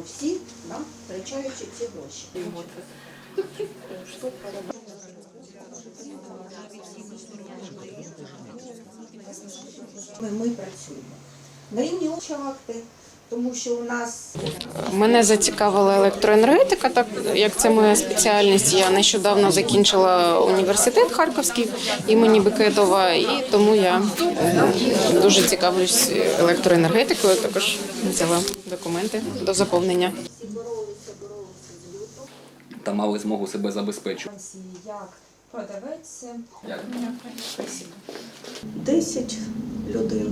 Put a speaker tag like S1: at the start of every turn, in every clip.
S1: платимо всі, нам втрачаючи ці гроші. Ми, ми працюємо. На рівні акти, тому що у нас
S2: Мене зацікавила електроенергетика, так як це моя спеціальність. Я нещодавно закінчила університет Харківський імені Бекетова, і тому я дуже цікавлюсь електроенергетикою. Також взяла документи до заповнення.
S3: та мали змогу себе забезпечувати.
S1: Як продавець,
S3: Як?
S1: 10 людей.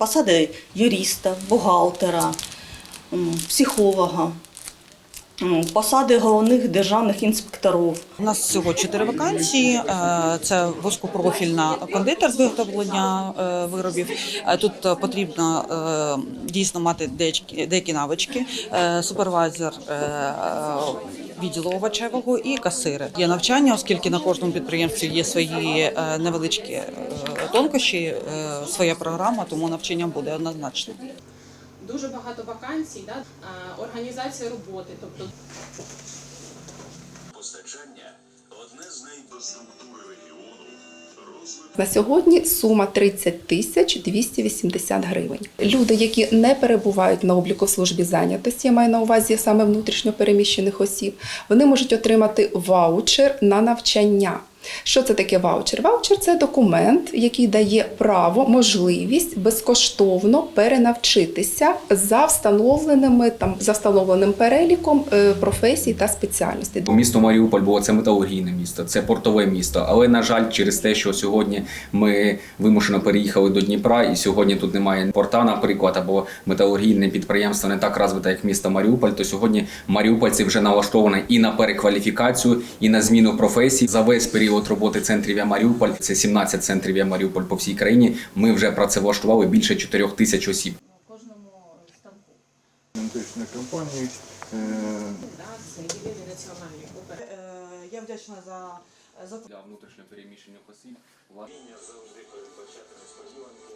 S4: Посади юриста, бухгалтера, психолога, посади головних державних інспекторів.
S5: У нас всього чотири вакансії. Е, Це вузькопрофільна кондитер з виготовлення е, виробів. Е, Тут потрібно дійсно мати деякі, навички. Супервайзер відділу овочевого і касири. Є навчання, оскільки на кожному підприємстві є свої невеличкі тонкощі, своя програма, тому навчання буде однозначно.
S6: Дуже багато вакансій, да? організація роботи, тобто
S7: Постачання одне з найдоструктури регіону.
S8: На сьогодні сума 30 тисяч 280 гривень. Люди, які не перебувають на обліку в службі зайнятості, я маю на увазі саме внутрішньо переміщених осіб, вони можуть отримати ваучер на навчання. Що це таке ваучер? Ваучер це документ, який дає право, можливість безкоштовно перенавчитися за встановленими там за встановленим переліком е, професій та спеціальностей.
S3: Місто Маріуполь було це металургійне місто, це портове місто. Але на жаль, через те, що сьогодні ми вимушено переїхали до Дніпра, і сьогодні тут немає порта, наприклад, або металургійне підприємство не так розвите, як місто Маріуполь. То сьогодні маріупольці вже налаштовані і на перекваліфікацію, і на зміну професій. За весь період роботи центрів «Я Маріуполь, це 17 центрів «Я Маріуполь по всій країні. Ми вже працевлаштували більше 4 тисяч осіб.
S1: Кожному станку.
S9: Компанії. е.
S5: Я вдячна за за
S3: Для внутрішньопереміщених осіб
S7: завжди передбачати несподіванки, не працювати перед